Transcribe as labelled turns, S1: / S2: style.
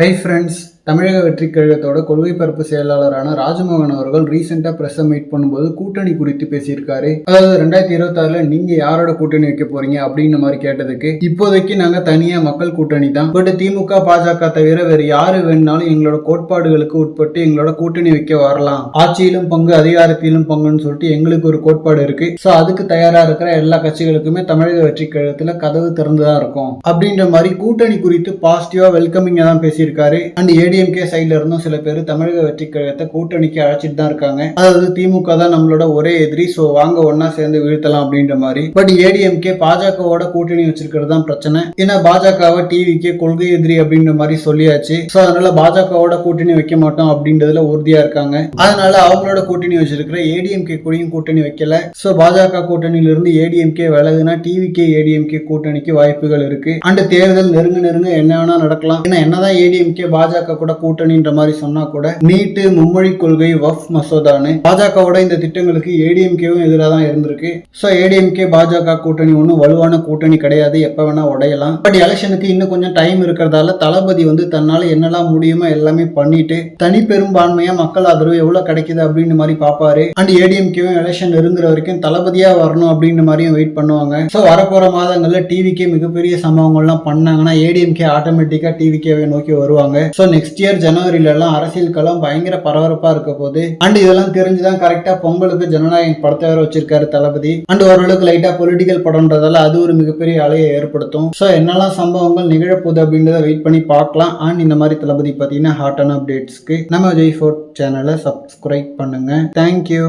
S1: Hi friends, தமிழக வெற்றி கழகத்தோட கொள்கை பரப்பு செயலாளரான ராஜமோகன் அவர்கள் ரீசெண்டாக ப்ரெஸ்ஸை மீட் பண்ணும்போது கூட்டணி குறித்து பேசியிருக்காரு. அதாவது ரெண்டாயிரத்தி இருபத்தாறுல நீங்க யாரோட கூட்டணி வைக்க போறீங்க அப்படின்ற மாதிரி கேட்டதுக்கு இப்போதைக்கு நாங்க தனியா மக்கள் கூட்டணி தான். பட் திமுக பாஜக தவிர வேற யாரு வேணுனாலும் எங்களோட கோட்பாடுகளுக்கு உட்பட்டு எங்களோட கூட்டணி வைக்க வரலாம். ஆட்சியிலும் பங்கு அதிகாரத்திலும் பங்குன்னு சொல்லிட்டு எங்களுக்கு ஒரு கோட்பாடு இருக்கு. ஸோ அதுக்கு தயாரா இருக்கிற எல்லா கட்சிகளுக்குமே தமிழக வெற்றி கழகத்துல கதவு திறந்துதான் இருக்கும். அப்படின்ற மாதிரி கூட்டணி குறித்து பாசிட்டிவா வெல்கமிங்கா தான் பேசியிருக்காரு. அண்ட் ஏடி ஏடிஎம்கே சைட்ல இருந்தும் சில பேர் தமிழக வெற்றி கழகத்தை கூட்டணிக்கு அழைச்சிட்டு தான் இருக்காங்க. அதாவது திமுக தான் நம்மளோட ஒரே எதிரி. ஸோ வாங்க ஒன்னா சேர்ந்து வீழ்த்தலாம் அப்படின்ற மாதிரி. பட் ஏடிஎம்கே பாஜகவோட கூட்டணி வச்சிருக்கிறது தான் பிரச்சனை. ஏன்னா பாஜகவை டிவிக்கு கொள்கை எதிரி அப்படின்ற மாதிரி சொல்லியாச்சு. ஸோ அதனால பாஜகவோட கூட்டணி வைக்க மாட்டோம் அப்படின்றதுல உறுதியா இருக்காங்க. அதனால அவங்களோட கூட்டணி வச்சிருக்கிற ஏடிஎம்கே கூடயும் கூட்டணி வைக்கல. ஸோ பாஜக கூட்டணியில இருந்து ஏடிஎம்கே விலகுனா டிவிகே ஏடிஎம்கே கூட்டணிக்கு வாய்ப்புகள் இருக்கு. அண்ட் தேர்தல் நெருங்க நெருங்க என்ன வேணா நடக்கலாம். ஏன்னா என்னதான் ஏடிஎம்கே பாஜக கூட கூட்டணின்ற மாதிரி சொன்னா கூட நீட்டு மும்மொழி கொள்கை வஃப் மசோதான்னு பாஜகவோட இந்த திட்டங்களுக்கு ஏடிஎம்கேவும் எதிராக தான் இருந்திருக்கு. ஸோ ஏடிஎம்கே பாஜக கூட்டணி ஒன்றும் வலுவான கூட்டணி கிடையாது. எப்போ வேணா உடையலாம். பட் எலெக்ஷனுக்கு இன்னும் கொஞ்சம் டைம் இருக்கிறதால தளபதி வந்து தன்னால என்னெல்லாம் முடியுமோ எல்லாமே பண்ணிட்டு தனி பெரும்பான்மையா மக்கள் ஆதரவு எவ்வளவு கிடைக்குது அப்படின்னு மாதிரி பார்ப்பாரு. அண்ட் ஏடிஎம்கேவும் எலெக்ஷன் நெருங்குற வரைக்கும் தளபதியா வரணும் அப்படின்ற மாதிரியும் வெயிட் பண்ணுவாங்க. ஸோ வரப்போற மாதங்கள்ல டிவிக்கே மிகப்பெரிய சம்பவங்கள்லாம் பண்ணாங்கன்னா ஏடிஎம்கே ஆட்டோமேட்டிக்கா டிவிக்கேவை நோக்கி வருவாங்க. ஸோ நெக்ஸ்ட் இயர் ஜனவரியிலலாம் எல்லாம் அரசியல் களம் பயங்கர பரபரப்பா இருக்க போது அண்ட் இதெல்லாம் தெரிஞ்சுதான் கரெக்டா பொங்கலுக்கு ஜனநாயகம் படத்தை வேற வச்சிருக்காரு தளபதி. அண்ட் ஓரளவுக்கு லைட்டா பொலிட்டிக்கல் படம்ன்றதால அது ஒரு மிகப்பெரிய அலையை ஏற்படுத்தும். ஸோ என்னெல்லாம் சம்பவங்கள் நிகழப்போகுது அப்படின்றத வெயிட் பண்ணி பார்க்கலாம். அண்ட் இந்த மாதிரி தளபதி பார்த்தீங்கன்னா ஹாட்டான அப்டேட்ஸ்க்கு நம்ம ஜெய் ஃபோர்ட் சேனலை சப்ஸ்கிரைப் பண்ணுங்க. Thank you